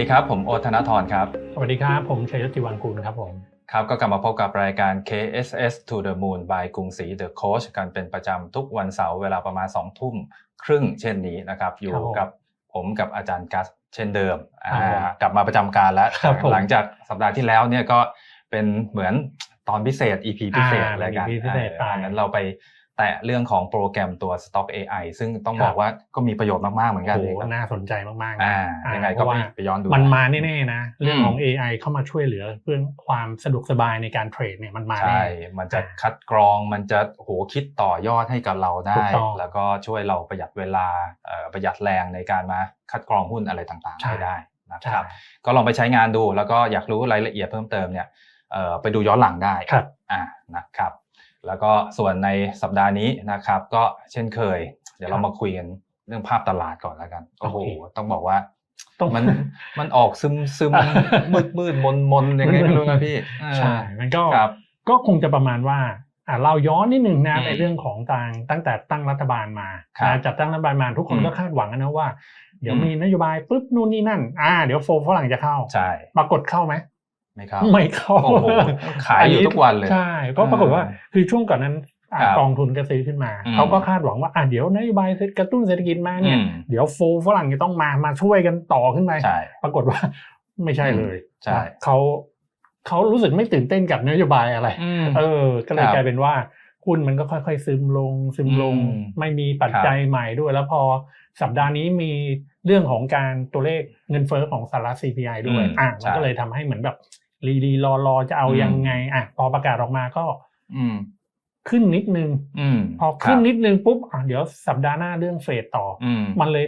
สวัสดีครับ ผมโอตธนทรครับ สวัสดีครับ ผมชัยยศจิวันกุลครับผม ครับก็กลับมาพบกับรายการ KSS to the Moon by กรุงศรี The Coach กันเป็นประจำทุกวันเสาร์เวลาประมาณ2ทุ่มครึ่งเช่นนี้นะครับ อยู่ครับผมกับผมกับอาจารย์กัสเช่นเดิมอ่าครับผมกลับมาประจำการแล้วครับผมหลังจากสัปดาห์ที่แล้วเนี่ยก็เป็นเหมือนตอนพิเศษ EP พิเศษอ่ารายการ EP พิเศษไปอันนั้นเราไป แตะเรื่องของโปรแกรมตัว Stock AI ซึ่งต้องครับบอกว่าก็มีประโยชน์มากๆเหมือนกันโอ้โหเลยครับน่าสนใจมากๆนะอ่าอ่ายังไงเพก็ราะไปว่าไปย้อนดูมันได้มาแน่ๆนะ เรื่องอืมของ AI เข้ามาช่วยเหลือเรื่องความสะดวกสบายในการเทรดเนี่ยมันมาใช่แน่มันจะอ่าคัดกรองมันจะโหคิดต่อยอดให้กับเราถูได้กต้องแล้วก็ช่วยเราประหยัดเวลาเอ่อประหยัดแรงในการมาคัดกรองหุ้นอะไรต่างๆใช่ให้ได้นะคใช่รับก็ลองไปใช้งานดูแล้วก็อยากรู้รายละเอียดเพิ่มเติมเนี่ยเอ่อไปดูย้อนหลังได้ครับอ่านะครับ แล้วก็ส่วนในสัปดาห์นี้นะครับ ก็เช่นเคย เดี๋ยวเรามาคุยกันเรื่องภาพตลาดก่อนแล้วกันโอ้โหโอเคต้องบอกว่าต้องมันมันออกซึมซึมมืดมืดมนมนๆยังไงไม่รู้นะพี่เออใช่มันก็ครับก็คงจะประมาณว่าอ่าเราย้อนนิดหนึ่งนะอืมในเรื่องของทางตั้งแต่ตั้งรัฐบาลมาครับนะจัดตั้งรัฐบาลมาทุกคนอืมก็คาดหวังนะว่า เดี๋ยวอืมมีนโยบายปุ๊บนู่นนี่นั่น อ่า เดี๋ยวโฟฝรั่งจะเข้าใช่ปรากฏเข้าไหม ไม่ครับไม่เข้าโอ้โหขายอยู่ทุกวันเลยใช่ก็ปรากฏว่าอ่าคือช่วงก่อนนั้นอะครับกองทุนก็ซื้อขึ้นมาอืมเขาก็คาดหวังว่าอะเดี๋ยวนโยบายกระตุ้นเศรษฐกิจมาเนี่ยอืมเดี๋ยวโฟฝรั่งจะต้องมามาช่วยกันต่อขึ้นไปใช่ปรากฏว่าไม่ใช่เลยใช่นะเขาเขารู้สึกไม่ตื่นเต้นกับนโยบายอะไรอืมเออ ก็เลยครับกลายเป็นว่าหุ้นมันก็ค่อยๆ ซึมลง ซึมลงอืมไม่มีปัจจัยใหม่ด้วย แล้วพอสัปดาห์นี้มีเรื่องของการตัวเลขเงินเฟ้อของสหรัฐ CPI ด้วยอืมอะใช่มันก็เลยทำให้เหมือนแบบ รีรีรอรอจะเอาอืมยังไงอะพอประกาศออกมาก็ อืม ขึ้นนิดนึง อืม พอขึ้นครับนิดนึงปุ๊บอะเดี๋ยวสัปดาห์หน้าเรื่องเฟดต่อออืมมันเลย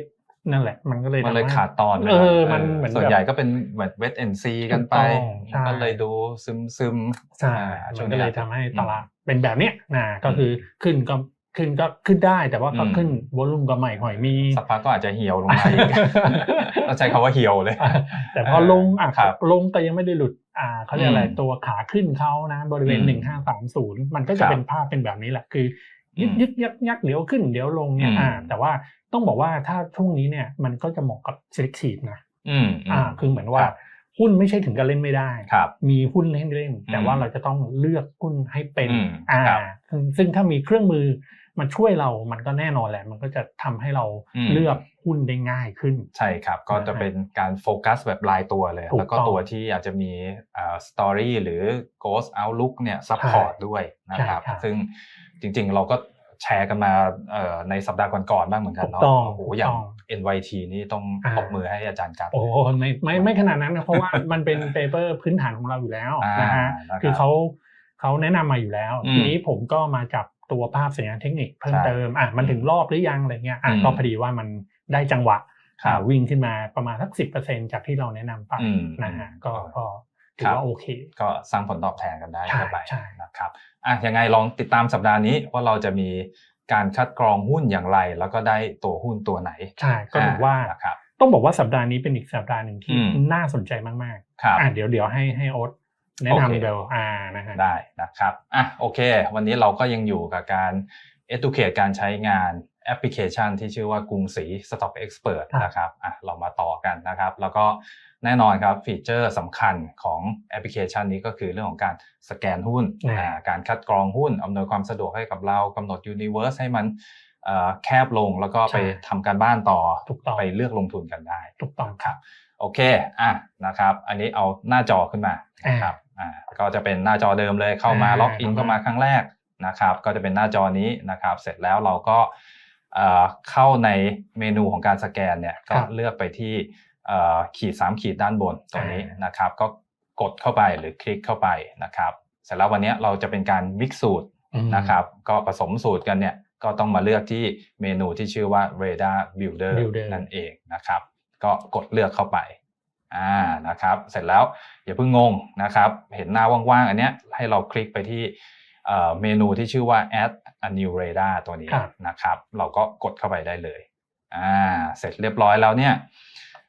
นั่นแหละ มันก็เลยมันเลยทำให้ขาดตอนไปเออหยมันเหมือนส่วนแบบใหญ่ก็เป็นเหมือนเวทเอ็นซีกันไปถูกต้องใช่ก็เลยดูซึมซึมๆใช่อ่าช่มัวนงก็นี้เลยทำให้ตลาดเป็นแบบเนี้ยนะก็คือขึ้นก็ขึ้นก็ขึ้นได้แต่ว่าก็อืมขึ้นวอลุ่มก็ไม่ค่อยมีสักพักก็อาจจะเหี่ยวลงมาอีกต้องใช้คำว่าเหี่ยวเลยอะแต่พอลงอะครับลงแต่ยังไม่ได้หลุด อ่าเขาเรียกอะไรอืมตัวขาขึ้นเขานะบริเวณอืมหนึ่งห้าสามศูนย์มันก็คจะรับเป็นภาพเป็นแบบนี้แหละคือยึกอืมยึกยักยักเดี๋ยวขึ้นเดี๋ยวลงเนี่ยอืมอ่า แต่ว่าต้องบอกว่าถ้าช่วงนี้เนี่ยมันก็จะเหมาะกับ selective นะอืมอ่า คือเหมือนว่าครับหุ้นไม่ใช่ถึงกับเล่นไม่ได้ครับมีหุ้นเล่นเล่น แต่อืมว่าเราจะต้องเลือกหุ้นให้เป็นอืมอ่าครับซึ่งซึ่งถ้ามีเครื่องมือ มาช่วยเรามันก็แน่นอนแหละ มันก็จะทำให้เราอืมเลือกหุ้นได้ง่ายขึ้น ใช่ครับ ก็จะเป็นการโฟกัสแบบรายตัวเลยถูกแล้วก็ต้องตัวที่อาจจะมีสตอรี่หรือ ghost outlook เนี่ยซัพพอร์ตด้วยนะครับใช่ครับซึ่งจริงๆเราก็แชร์กันมาเอ่อในสัปดาห์ก่อนๆบ้างเหมือนกันเนาะถูกต้องโอ้โหอย่างถูกต้อง NYT นี่ต้องอ่าปรบมือให้อาจารย์กัดโอ้โหไม่ไม่ไม่ขนาดนั้นนะเพราะว่ามันเป็นเปเปอร์พื้นฐานของเราอยู่แล้วอ่านนะฮะนะครับคือเขาเขาแนะนำมาอยู่แล้วอืมทีนี้ผมก็มาจับ ตัวภาพสัญญาณเทคนิคเพิ่มใช่เติมอะมันถึงรอบหรือยังอะไรเงี้ยอะอืมก็พอดีว่ามันได้จังหวะครับอ่าวิ่งขึ้นมาประมาณสักสิบเปอร์เซ็นจากที่เราแนะนำไปอืมนะฮะก็อืมก็ถือครับว่าโอเค ก็สร้างผลตอบแทนกันได้ใช่เข้าไปใช่นะครับอะยังไงลองติดตามสัปดาห์นี้ว่าเราจะมีการคัดกรองหุ้นอย่างไร แล้วก็ได้ตัวหุ้นตัวไหนใช่ก็ถือว่านะครับต้องบอกว่าสัปดาห์นี้เป็นอีกสัปดาห์หนึ่งที่อืมน่าสนใจมากครับๆอะเดี๋ยวเดี๋ยวให้ให้โอ๊ต แนะโอเคนำเดี๋ยวอ่านะฮะได้นะครับอะโอเค วันนี้เราก็ยังอยู่กับการ educate การใช้งานแอปพลิเคชันที่ชื่อว่ากรุงศรี Stock Expert ครับนะครับอะเรามาต่อกันนะครับ แล้วก็แน่นอนครับฟีเจอร์สำคัญของแอปพลิเคชันนี้ก็คือเรื่องของการสแกนหุ้นอ่าอ่าการคัดกรองหุ้น อำนวยความสะดวกให้กับเรากำหนด Universe ให้มันเอ่อแคบลงแล้วก็ไปทำการบ้านต่อถูกต้องไปเลือกลงทุนกันได้ ถูกต้องครับ โอเคอะนะครับ อันนี้เอาหน้าจอขึ้นมานะครับ อ่าก็จะเป็นหน้าจอเดิมเลยเข้ามาอ่าล็อกอินเข้ามาเข้ามาครั้งแรกนะครับ ก็จะเป็นหน้าจอนี้นะครับ เสร็จแล้วเราก็เอ่อเข้าในเมนูของการสแกนเนี่ยก็เลือกไปที่เอ่อขีด 3 ขีดด้านบนตรงนี้นะครับ ก็กดเข้าไปหรือคลิกเข้าไปนะครับ เสร็จแล้ววันนี้เราจะเป็นการมิกซ์สูตรอืมนะครับ ก็ผสมสูตรกันเนี่ยก็ต้องมาเลือกที่เมนูที่ชื่อว่า Radar Builder Builder นั่นเองนะครับ ก็กดเลือกเข้าไป อ่านะครับ เสร็จแล้วอย่าเพิ่งงงนะครับ เห็นหน้าว่างๆ อันเนี้ยให้เราคลิกไปที่เอ่อเมนูที่ชื่อว่า Add a new radar ตัวนี้ครับนะครับ เราก็กดเข้าไปได้เลยอ่าเสร็จเรียบร้อยแล้วเนี่ย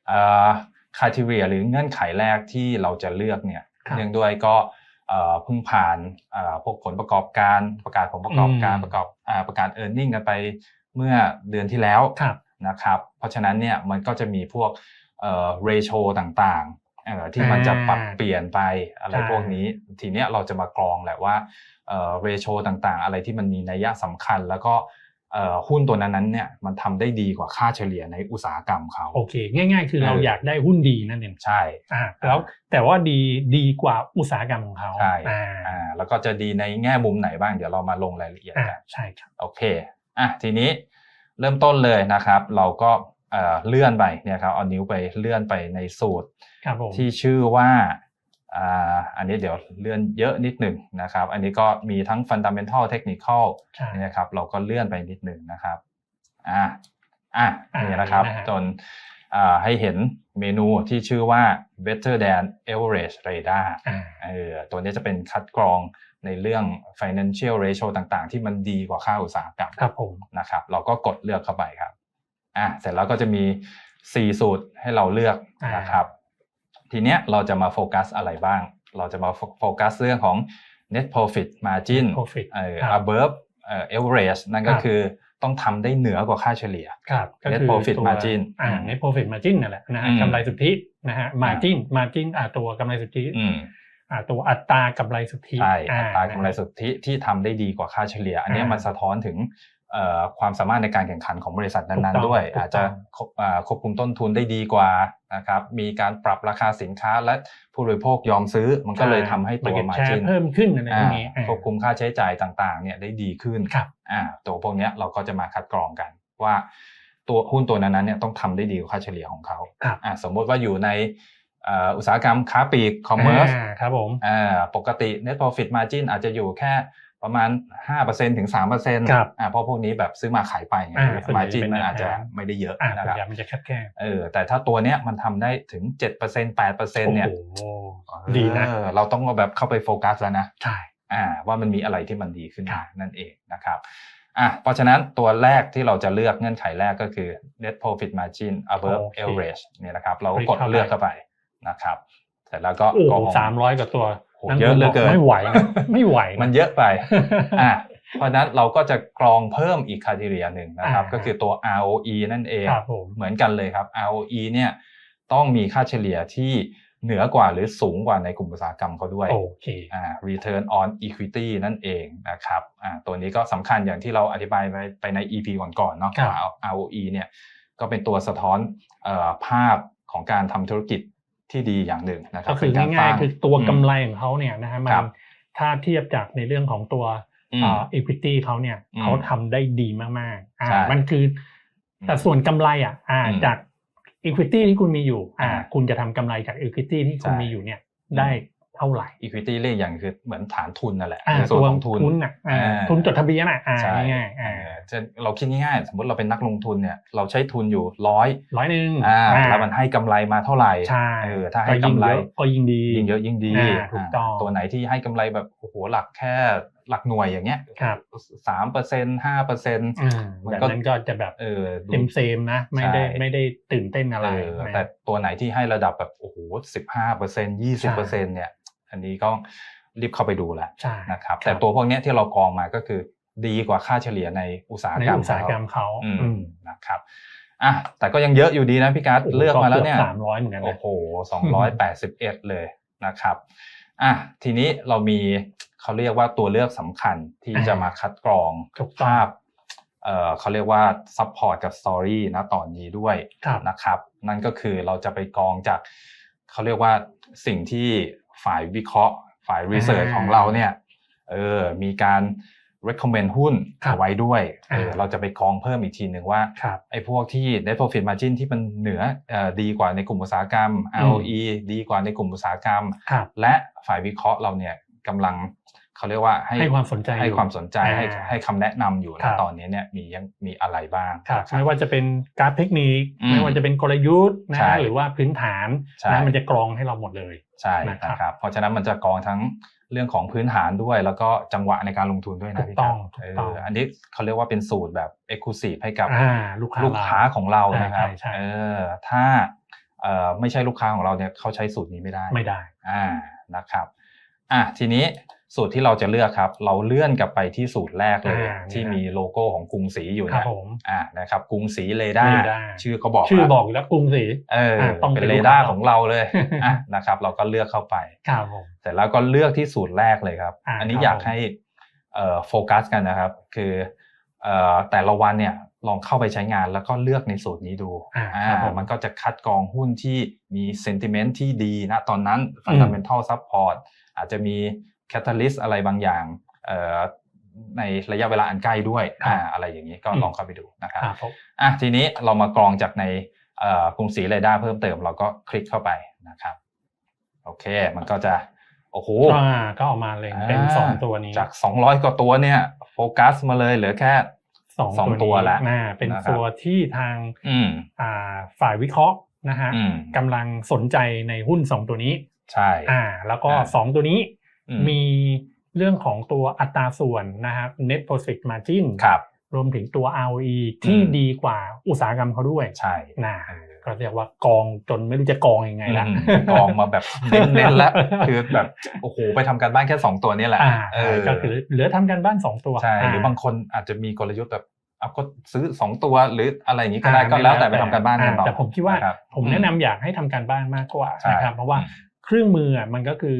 เอ่อ criteria หรือเงื่อนไขแรกที่เราจะเลือกเนี่ยครับเนื่องด้วยก็เอ่อเพิ่งผ่านเอ่อพวกผลประกอบการประกาศผลประกอบการอืมประกอบอ่าประกาศ e a r n i n g กันไปเมื่อเดือนที่แล้วครับนะครับ เพราะฉะนั้นเนี่ยมันก็จะมีพวก เอ่อ ratio ต่างๆเอ่อที่มันจะปรับเปลี่ยนไปอะไรใช่พวกนี้ทีเนี้ยเราจะมากรองแหละว่าเอ่อ ratio ต่างๆ อะไรที่มันมีนัยสำคัญ แล้วก็เอ่อหุ้นตัวนั้นๆเนี่ยมันทำได้ดีกว่าค่าเฉลี่ยในอุตสาหกรรมเขาโอเค ง่าย ๆ คือเราเออออยากได้หุ้นดีนั่นเองใช่อ่าแล้วแต่ว่าดีดีกว่าอุตสาหกรรมของเขาใช่อ่าอ่าแล้วก็จะดีในแง่มุมไหนบ้างเดี๋ยวเรามาลงรายละเอียดอ่ากันใช่ครับโอเคอะทีนี้เริ่มต้นเลยนะครับ เราก็ เอ่อเลื่อนไปเนี่ยครับเอานิ้วไปเลื่อนไปในสูตรครับผมที่ชื่อว่าอ่าอันนี้เดี๋ยวเลื่อนเยอะนิดหนึ่งนะครับ อันนี้ก็มีทั้ง fundamental technical ใช่นะครับเราก็เลื่อนไปนิดหนึ่งนะครับอะอะอ่านี่นะครับนะฮะจนอ่าให้เห็นเมนูที่ชื่อว่า better than average radar อ่าเออตัวนี้จะเป็นคัดกรองในเรื่อง financial ratio ต่างๆ ที่มันดีกว่าค่าอุตสาหกรรมครับผมนะครับ เราก็กดเลือกเข้าไปครับ อะเสร็จแล้วก็จะมี 4 สูตรให้เราเลือกนะครับทีเนี้ยเราจะมาโฟกัสอะไรบ้าง เราจะมาโฟกัสเรื่องของ net profit margin profit เอ่อครับ above เอ่อ average นั่นก็ครับคือต้องทำได้เหนือกว่าค่าเฉลี่ยครับก็ Net คือ profit ตัว margin อ่าอืม net profit margin นั่นแหละนะฮะอืมกำไรสุทธินะฮะ margin margin อ่าตัวกำไรสุทธิอืมอ่าตัวอัตรากำไรสุทธิใช่อ่อัตรากำไรสุทธิที่ทำได้ดีกว่าค่าเฉลี่ย อันเนี้ยอ่ามัมันสะท้อนถึงเอ่อ ความสามารถในการแข่งขันของบริษัทถูกนั้นต้องๆด้วยถูกต้องอาจจะควบอ่าควบคุมต้นทุนได้ดีกว่านะครับมีการปรับราคาสินค้าและผู้บริโภคยอมซื้อ มันก็เลยทำให้ตัว market margin share เพิ่มขึ้นอะไรพวกนี้อ่าควบคุมค่าใช้จ่ายต่างๆเนี่ยได้ดีขึ้นครับอ่าตัวพวกเนี้ยเราก็จะมาคัดกรองกันว่าตัวหุ้นตัวนั้นๆเนี่ยต้องทำได้ดีกว่าค่าเฉลี่ยของเขาครับอ่าสมมติว่าอยู่ในเอ่ออุตสาหกรรมค้าปลีก commerce อ่าครับผมอ่าปกติ net profit margin อาจจะอยู่แค่ ประมาณ5%ถึง3%ครับอ่าเพราะพวกนี้แบบซื้อมาขายไปไงอ่าส่วนใหญ่ margin เป็นมันอาจจะแบบนั้นไม่ได้เยอะอ่านะส่วนครับใหญ่มันจะแคบเออแต่ถ้าตัวเนี้ยมันทำได้ถึง 7% 8%ๆเนี่ยโอ้โหดีนะเออเราต้องเอาแบบเข้าไปโฟกัสแล้วนะใช่อ่าว่ามันมีอะไรที่มันดีขึ้นครัมาบนั่นเองนะครับอะเพราะฉะนั้นตัวแรกที่เราจะเลือกเงื่อนไขแรกก็คือ net profit margin above โอเค average เนี่ยนะครับ เราก็คลิกกดเข้าไปเลือกเข้าไปนะครับเสร็จแล้วก็โอ้กรโหองสามร้อยกว่าตัวโอ้โห เยอะเหลือเกินไม่ไหวนะไม่ไหวะมันเยอะไปอะเพราะฉะนั้นเราก็จะกรองเพิ่มอีกคาทีเรียหนึ่งนะครับอ่าก็คือตัว ROE นั่นเองครับผมเหมือนกันเลยครับ ROE เนี่ยต้องมีค่าเฉลี่ยที่เหนือกว่าหรือสูงกว่าในกลุ่มอุตสาหกรรมเขาด้วยโอเคอ่า return on equity นั่นเองนะครับอ่าตัวนี้ก็สำคัญอย่างที่เราอธิบายไปไปใน EP ก่อนๆเนาะครับว่า ROE เนี่ยก็เป็นตัวสะท้อนเอ่อภาพของการทำธุรกิจ ที่ดีอย่างหนึ่งนะครัก็บคือเป็นรง่ายสร้ๆคือตัวมกำไรของเขาเนี่ยนะฮะมัครันบถ้าเทียบจากในเรื่องของตัวอืมอ่า equity เขาเนี่ยอืมเขาทำได้ดีมากๆอ่าใช่มันคือแต่ส่วนกำไรอะอ่าอืมจาก equity ที่คุณมีอยู่อ่าอ่าคุณจะทำกำไรจาก equity ที่คุณใช่มีอยู่เนี่ยได้ เท่าไหร่ equity เรียกอย่างคือเหมือนฐานทุนนั่นแหละอ่าในส่วนตัวของทุนทุนอะอ่าอ่าทุนจดทะเบียนอะอ่าใช่ง่ายๆอ่าเออจะเราคิดง่ายๆสมมติเราเป็นนักลงทุนเนี่ยเราใช้ทุนอยู่ร้อยร้อยหนึ่งอ่าอ่าแล้วมันให้กำไรมาเท่าไหร่ใช่เออถ้าให้กำไรยิ่งเยอะก็ยิ่งดียิ่งเยอะยิ่งดีอ่าถูกต้องาตัวไหนที่ให้กำไรแบบโอ้โหหลักแค่หลักหน่วยอย่างเงี้ยครับสามเปอร์เซ็นห้าเปอร์เซ็นต์อืมมันแบบก็นั้นก็จะแบบเออดูเต็มเซมนะไม่ได้ใช่ไม่ได้ตื่นเต้นอะไรเออนะแต่ตัวไหนที่ให้ระดับแบบโอ้โหสิบห้าเปอร์เซ็นยี่สิบเปอร์เซ็นเนี่ย อันนี้ก็รีบเข้าไปดูแล้วใช่นะครับครับ แต่ตัวพวกเนี้ยที่เรากรองมาก็คือดีกว่าค่าเฉลี่ยในอุตสาหในกรรมอุตสาหกรรมเขาอืมอืมนะครับอะแต่ก็ยังเยอะอยู่ดีนะพี่การ์ดเลือกมาแล้วเนี่ยสามร้อยเหมือนกันนะโอ้โหสองร้อยแปดสิบเอ็ดเลยนะครับอะทีนี้เรามีเขาเรียกว่าตัวเลือกสำคัญที่อ่าจะมาคัดกรองถูกต้องภาพเอ่อเขาเรียกว่าซัพพอร์ตกับสตอรี่นะตอนนี้ด้วยครับนะครับ นั่นก็คือเราจะไปกรองจากเขาเรียกว่าสิ่งที่ ฝ่ายวิเคราะห์ ฝ่ายรีเสิร์ชอ่าของเราเนี่ยเออมีการ recommend หุ้นครับเอาไว้ด้วยเอออ่าเราจะไปกรองเพิ่มอีกทีหนึ่งว่าครับไอ้พวกที่ net profit margin ที่มันเหนือเอ่อดีกว่าในกลุ่มอุตสาหกรรมอืม ROE ดีกว่าในกลุ่มอุตสาหกรรมครับและฝ่ายวิเคราะห์เราเนี่ยกำลัง เขาเรียกว่าให้ให้ความสนใจให้อยู่ความสนใจให้อ่าให้คำแนะนำอยู่ครันะบตอนนี้เนี่ยมียังมีอะไรบ้างครับนะไม่ว่าจะเป็นกราฟเทคนิคอืมไม่ว่าจะเป็นกลยุทธ์นะใช่หรือว่าพื้นฐานใช่นะมันจะกรองให้เราหมดเลยใช่นะครับนะครับเพราะฉะนั้นมันจะกรองทั้งเรื่องของพื้นฐานด้วย แล้วก็จังหวะในการลงทุนด้วยนะถูกพี่ต้องครับถูกต้องเอันนี้เขาเรียกว่าเป็นสูตรแบบ exclusive ให้กับอ่าลูกค้าลูกค้าเรของเรานะครับใช่ใช่เออถ้าเอ่อไม่ใช่ลูกค้าของเราเนี่ยเขาใช้สูตรนี้ไม่ได้ไม่ได้อ่านะครับอะทีนี้ สูตรที่เราจะเลือกครับ เราเลื่อนกลับไปที่สูตรแรกเลยอ่าที่เนี่ยมีโลโก้ของกรุงศรีอยู่ครับเนี่ยผมอ่านะครับกรุงศรีเรดาเรร์ดาร์ชื่อเขาบอกชื่อแล้วบอกอยู่แล้วกรุงศรีเอออะต้องเป็นเป็นเรลูกดาร์ค้าของเราเลยอะนะครับ เราก็เลือกเข้าไปครับผมเสร็จแล้วก็เลือกที่สูตรแรกเลยครับอ่าอันนี้ครับอยากผมให้เอ่อโฟกัสกันนะครับ คือเอ่อแต่ละวันเนี่ยลองเข้าไปใช้งานแล้วก็เลือกในสูตรนี้ดูอ่าอ่าครับผมมันก็จะคัดกรองหุ้นที่มีเซนติเมนต์ที่ดีนะตอนนั้น Fundamental Support อาจจะมี Catalyst อะไรบางอย่างเอ่อในระยะเวลาอันใกล้ด้วยครับอ่าอะไรอย่างนี้ก็อืมลองเข้าไปดูนะครับครับผมอะทีนี้เรามากรองจากในเอ่อกรุงศรีเรดาร์เพิ่มเติมเราก็คลิกเข้าไปนะครับโอเค มันก็จะโอ้โหอ่าก็ออกมาเลยเป็นอ่าสองตัวนี้จาก200กว่าตัวเนี่ยโฟกัสมาเลยเหลือแค่สองสองตัวแล้วอ่าเป็นนะครับตัวที่ทางอืมอ่าฝ่ายวิเคราะห์นะฮะอืมกำลังสนใจในหุ้นสองตัวนี้ ใช่อ่า แล้วก็อ่าสองตัวนี้อื มีเรื่องของตัวอัตราส่วนนะครับ net profit margin ครับรวมถึงตัว ROE ที่อืมดีกว่าอุตสาหกรรมเขาด้วยใช่นะเออก็เรียกว่ากองจนไม่รู้จะกองยังไงละอืมกองมาแบบเน้นๆแล้วคือแบบโอ้โหไปทำการบ้านแค่สองตัวนี้แหละอ่าเออก็คือเหลือทำกันบ้านสองตัวใช่าหรือบางคนอาจจะมีกลยุทธ์แบบเอาก็ซื้อสองตัวหรืออะไรอย่างนี้ก็ได้อ่าก็แล้วแต่ไปทำการบ้านกันอ่ต่อแต่ผมคิดว่าะครับผมแนะนำอยากให้ทำการบ้านมากกว่าใช่นะครับเพราะว่าอืมเครื่องมืออะมันก็คือ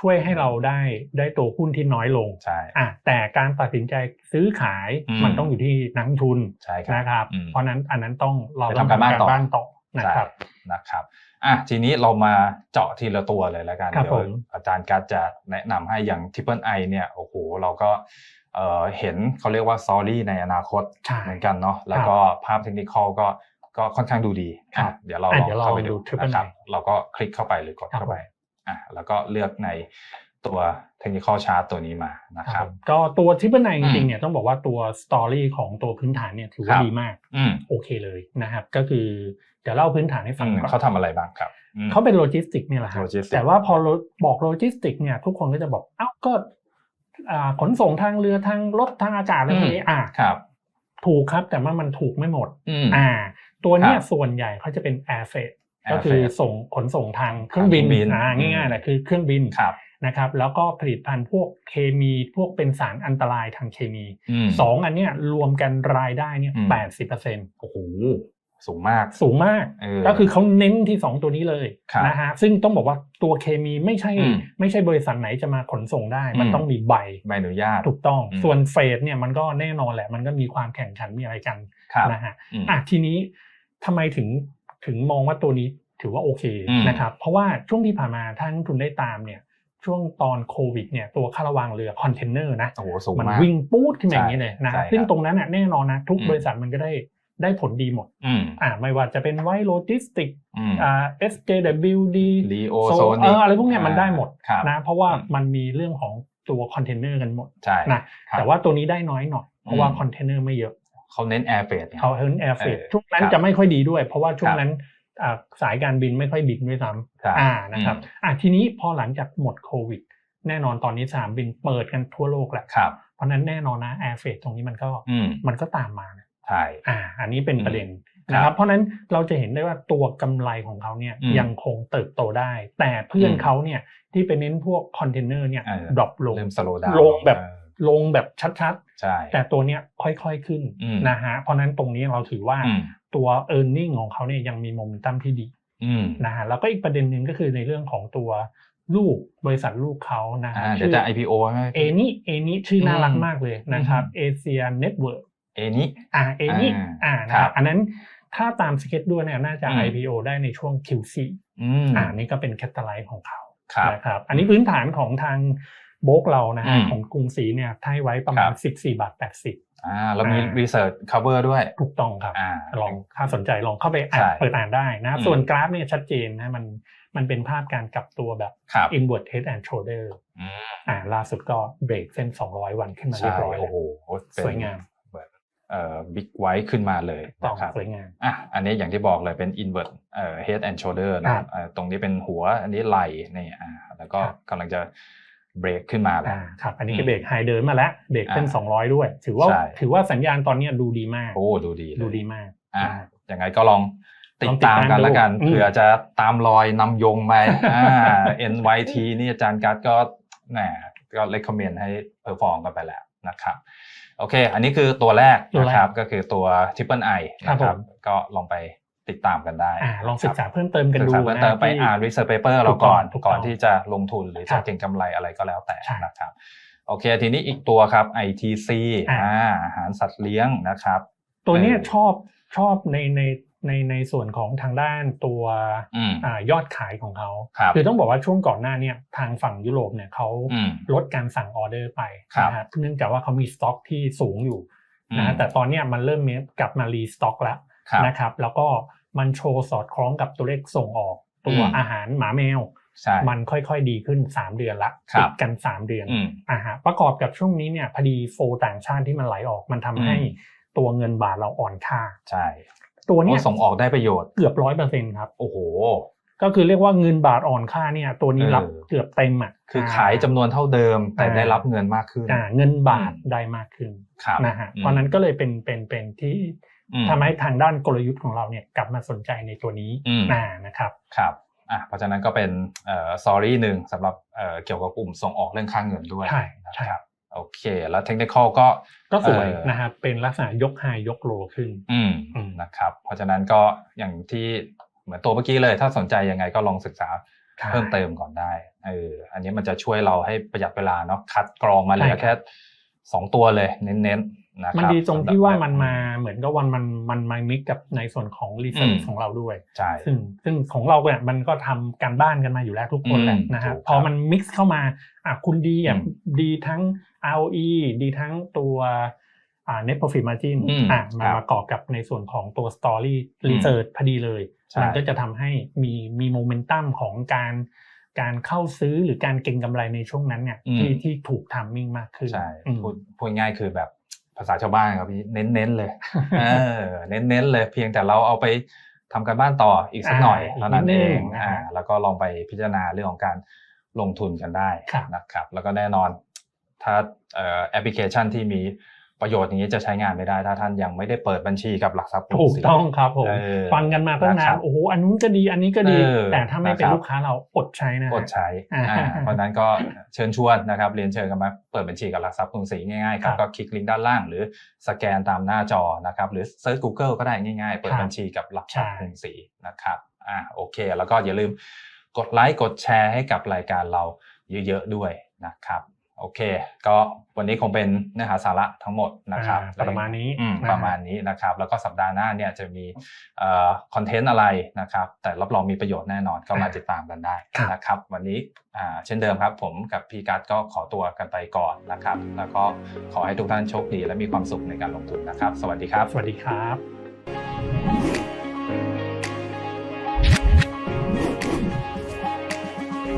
ช่วยให้เราได้ได้ตัวหุ้นที่น้อยลงใช่อะแต่การตัดสินใจซื้อขายอืมมันต้องอยู่ที่นักลงทุนใช่ครับนะครับอืมเพราะนั้นอันนั้นต้องเราไปต้องทำการบ้านต่อบ้านต่อนะครับใช่นะครับอะทีนี้เรามาเจาะทีละตัวเลยแล้วกันครับเดี๋ยวผมอาจารย์การดจะแนะนำให้อย่าง Triple I เนี่ยโอ้โหเราก็เอ่อเห็นเขาเรียกว่าซอรี่ในอนาคตใช่เหมือนกันเนาะแล้วก็ภาพเทคนิคก็ก็ค่อนข้างดูดีครัอะบเดี๋ยวเราอะลองเดี๋ยวเราเข้าไปดูดู Triple นะครับ I เราก็คลิกเข้าไปหรือกดครับเข้าไปผม อะแล้วก็เลือกในตัวเทคนิคชาร์ตตัวนี้มานะครับผมก็ตัวทิปเปิลไนจอืริงมๆเนี่ยต้องบอกว่าตัวสตอรี่ของตัวพื้นฐานเนี่ยถือว่าครับดีมากอืมโอเคเลยนะครับ ก็คือเดี๋ยวเล่าพื้นฐานให้ฟัอืงมก่อนเขาทำอะไรบ้างครับอืมเขาเป็นโลจิสติกเนี่ยแหละครับ Logistics แต่ว่าพอโลบอกโลจิสติกเนี่ยทุกคนก็จะบอกเอ้าก็อ่าขนส่งทางเรือทางรถทางอากาศอะไรพวกนี้อ่าครับ ถูกครับแต่ว่ามันถูกไม่หมดอืมอ่า ตัวเนี้ยครับส่วนใหญ่เขาจะเป็นแอร์เฟร Air ก็คือ freight ส่งขนส่งทางเครื่องบินทางเครื่องบินอ่าอืมง่ายๆแหละคือเครื่องบินครับนะครับแล้วก็ผลิตภัณฑ์พวกเคมีพวกเป็นสารอันตรายทางเคมีอืมสองอันเนี้ยรวมกันรายได้เนี่ยอืมแปดสิบเปอร์เซ็นโอ้โหสูงมากสูงมากเออก็คือเขาเน้นที่สองตัวนี้เลยครับนะฮะซึ่งต้องบอกว่าตัวเคมีไม่ใช่อืมไม่ใช่บริษัทไหนจะมาขนส่งได้ มันอืมต้องมีใบใบอนุญาตถูกต้องอืมส่วนเฟดเนี่ยมันก็แน่นอนแหละ มันก็มีความแข่งขันมีอะไรกันครับนะฮะอืมอะทีนี้ทำไมถึง ถึงมองว่าตัวนี้ถือว่าโอเคอืมนะครับ เพราะว่าช่วงที่ผ่านมาท่านทุนได้ตามเนี่ยช่วงตอนโควิดเนี่ยตัวค่าระวางเรือคอนเทนเนอร์นะโอ้โหสูงมันมากวิ่งปูดขึ้นมาอย่างนี้เลยนะใช่ครับซึ่งตรงนั้นน่ะแน่นอนนะทุกอืมบริษัทมันก็ได้ได้ผลดีหมดอืมอ่าไม่ว่าจะเป็นไวโลจิสติกอืมอ่า SJWD ลีโอโซโซเอออะไรพวกเนี้ยมันได้หมดครับนะเพราะว่าอืมมันมีเรื่องของตัวคอนเทนเนอร์กันหมดใช่นะครับแต่ว่าตัวนี้ได้น้อยหน่อยเพราะว่าอืมคอนเทนเนอร์ไม่เยอะ เขาเน้นแอร์เฟรเขาเฮิร์นแอร์เฟเออช่วงนั้นครับจะไม่ค่อยดีด้วย เพราะว่าช่วคงรับนั้นอ่าสายการบินไม่ค่อยบินด้วยซ้ครับำอ่านะครับอืมอ่าทีนี้พอหลังจากหมดโควิด แน่นอนตอนนี้สนามบินเปิดกันทั่วโลกแหละครับเพราะฉะนั้นแน่นอนนะแอร์เฟตรงนี้มันก็อืมมันก็ตามมานะใช่อ่า อันนี้เป็นประเด็นครับนะครับเพราะฉะนั้นเราจะเห็นได้ว่าตัวกำไรของเขาเนี่ยอืมยังคงเติบโตได้ แต่เพื่อนอืมเขาเนี่ยที่ไปเน้นพวกคอนเทนเนอร์เนี่ยเออดรอปลงเริ่มสโลว์ดาวลงแบบ ลงแบบชัดใช่ๆแต่ตัวเนี้ยค่อยๆขึ้นอืมนะฮะ เพราะฉะนั้นตรงนี้เราถือว่าอืมตัว e a r n i n g ของเขาเนี่ยยังมีโมเมนตัมที่ดีอืมนะฮะ แล้วก็อีกประเด็นหนึ่งก็คือในเรื่องของตัวลูกบริษัทลูกเขานะฮะอ่าเดี๋ยวจะ IPO ใช่ไหมเอนี่เอนี่ชื่อน่ารักอืมมากเลยนะครับอืมเอเชียเน็ตเวิร์กเอนี้อ่าเอนี่อ่าอ่านะคครัรับบอันนั้นถ้าตามสเก็ตด้วยเนี่ยน่าจะอืม IPO ได้ในช่วง Q4 อืมอ่านี่ก็เป็นแคตตาไลท์ของเขาครับนะครับอันนี้พื้นฐานของทาง โบกเรานะฮะอืมของกรุงศรีเนี่ยให้ไว้ประมาณครับ14 บาท 80อ่าเรามีอ่า research cover ด้วย ถูกต้องครับอ่าลองถ้าสนใจลองเข้าไปอ่าใช่นเปิดอ่านได้นะอืมส่วนกราฟเนี่ยชัดเจนนะมันมันเป็นภาพการกลับตัวแบบครับ inward head and shoulder อืมอ่าล่าสุดก็เบรกเส้น 200 วันขึ้นมาเรียใช่บร้อยแล้โอ้วโหเป็นสวยงามแบบเอ่อบิ๊กไวท์ขึ้นมาเลยต้องนะครับสวยงามอะอันนี้อย่างที่บอกเลยเป็น invert เอ่อ head and shoulder นะคครัรับบเอ่อตรงนี้เป็นหัวอันนี้ไหล่นี่อ่าแล้วก็ครับกำลังจะ เบรกขึ้นมาแล้วอ่าครับ อันนี้อืก็มเบรกไฮเดินมาแล้วเบรกเป็นอ่า200 ด้วย ถือว่าใช่ถือว่าสัญญาณตอนเนี้ยดูดีมากโอ้ดูดีเลยดูดีมากอะนะยังไงก็ลองติลดองติดตามตามกันดูแล้วกันอืมเผื่อจะตามรอยนำยงไปอ่า NYT นี่อาจารย์การดก็แหมก็ recommend ให้ perform กันไปแล้วนะครับโอเค อันนี้คือตัวแรกตัวนะแรกครับก็คือตัว Triple I ครับนะครับผมก็ลองไป ติดตามกันได้อ่าลองศึกษาครับเพิ่มเติมกันศึกดูษาเพิ่มนะเติมไปที่อ่าน research paper เราก่อนถูกต้องก่อนที่จะลงทุนหรือครัจะบเก็งกำไรอะไรก็แล้วแต่ใช่นะครับโอเค ทีนี้อีกตัวครับ ITC อ่าอ่าอาหารสัตว์เลี้ยงนะครับ ตัวเนี้ยเออชอบชอบในในในในส่วนของทางด้านตัวอืมอ่ายอดขายของเขาครับคือต้องบอกว่าช่วงก่อนหน้าเนี่ยทางฝั่งยุโรปเนี่ยเขาอืมลดการสั่งออเดอร์ไปครับนะฮะเนื่องจากว่าเขามีสต็อกที่สูงอยู่นะอืฮะมแต่ตอนเนี้ยมันเริ่มมีกลับมารีสต็อกแล้วครับนะครับ แล้วก็ มันโชว์สอดคล้องกับตัวเลขส่งออก ตัวอืมอาหารหมาแมวใช่มันค่อยๆดีขึ้น 3 เดือนละครับติดกัน 3 เดือนอืมอ่าฮะประกอบกับช่วงนี้เนี่ยพอดีโฟลต่างชาติที่มันไหลออกมันทำให้อืมตัวเงินบาทเราอ่อนค่าใช่ตัวเนี้ยโอ้ส่งออกได้ประโยชน์เกือบร้อยเปอร์เซ็นครับโอ้โหก็คือเรียกว่าเงินบาทอ่อนค่าเนี่ยตัวนี้เออรับเกือบเต็มอะคือขายจำนวนเท่าเดิมแต่อ่าได้รับเงินมากขึ้นอ่าเงินบาทอืมได้มากขึ้นครับนะฮะอืมเพราะนั้นก็เลยเป็นเป็นเป็นที่อืม ทำให้ทางด้านกลยุทธ์ของเราเนี่ยกลับมาสนใจในตัวนี้อืมอ่านะครับครับอะเพราะฉะนั้นก็เป็นเอ่อ story หนึ่งสำหรับเอ่อเกี่ยวกับกลุ่มส่งออกเรื่องค่างเงินด้วยใช่ใช่นะครับโอเค แล้วเทคนิคก็ก็สวยเอ่อนะครับเป็นลักษณะยกไฮยกโลขึ้นอืมอืมนะครับ เพราะฉะนั้นก็อย่างที่เหมือนตัวเมื่อกี้เลย ถ้าสนใจยังไงก็ลองศึกษาเพิ่มเติมก่อนได้เอออันนี้มันจะช่วยเราให้ประหยัดเวลาเนาะคัดกรองมาเหลือใช่ครับแค่สองตัวเลย เน้นๆนะครับ มันดีตรงที่ว่ามันสำหรับมาเหมือนกับวันมันมันมามิกกับในส่วนของรีเสิร์ชอืมของเราด้วยใช่ซึ่งซึ่งของเราเนี่ยมันก็ทำการบ้านกันมาอยู่แล้วทุกคนแหละอืมนะฮะถูกครับพอมันมิกซ์เข้ามาอะคุณดีอะอืมดีทั้ง ROE ดีทั้งตัวอ่า net profit margin อืมอะมาครับประกอบกับในส่วนของตัว story research พอดีเลยใช่มันก็จะทำให้มีมีโมเมนตัมของการการเข้าซื้อหรือการเก็งกำไรในช่วงนั้นเนี่ยที่ที่ถูกทามมิ่งมากขึ้นใช่อืมพูดพูดง่ายคือแบบ ภาษาชาวบ้านครับพี่เน้นๆเลยเออเน้นๆเลย เพียงแต่เราเอาไปทำการบ้านต่ออีกสักหน่อยอ่าเท่านั้นอีกนิเอดนึงงนะฮะอ่าแล้วก็ลองไปพิจารณาเรื่องของการลงทุนกันได้ครับนะครับ แล้วก็แน่นอนถ้าเอ่อแอปพลิเคชันที่มี ประโยชน์อย่างนี้จะใช้งานไม่ได้ถ้าท่านยังไม่ได้เปิดบัญชีกับหลักทรัพย์กรุงถูกศรีต้องครับผมเออฟังกันมาตั้งนานะครันบโอ้โหอันนู้นก็ดีอันนี้ก็ดีเออแต่ถ้าไม่เป็นนะครับลูกค้าเราอดใช้นะฮะอดใช้อ่าอ่าเพราะฉะนั้นก็เชิญชวนนะครับเรียนเชิญกันมาเปิดบัญชีกับหลักทรัพย์กรุงศรีง่ายๆครัครับบก็คลิกลิงก์ด้านล่าง หรือสแกนตามหน้าจอนะครับหรือเซิร์ช Google ก็ได้ง่าย ๆ เปิดครับบัญชีกับหลักทรัพย์ใช่กรุงศรีนะครับอ่าโอเค แล้วก็อย่าลืมกดไลค์กดแชร์ให้กับรายการเราเยอะๆด้วยนะครับ โอเค ก็วันนี้คงเป็นเนื้อหาสาระทั้งหมดนะครับอ่าประมาณนี้อืมนะฮะประมาณนี้นะครับ แล้วก็สัปดาห์หน้าเนี่ยจะมีคอนเทนต์อะไรนะครับ แต่รับรองมีประโยชน์แน่นอนก็มาติดตามกันได้ครับนะครับ วันนี้อ่าเช่นเดิมครับ ผมกับพี่กัสก็ขอตัวกันไปก่อนนะครับ แล้วก็ขอให้ทุกท่านโชคดีและมีความสุขในการลงทุนนะครับ สวัสดีครับ สวัสดีครับ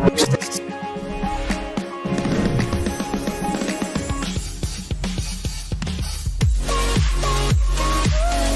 Thank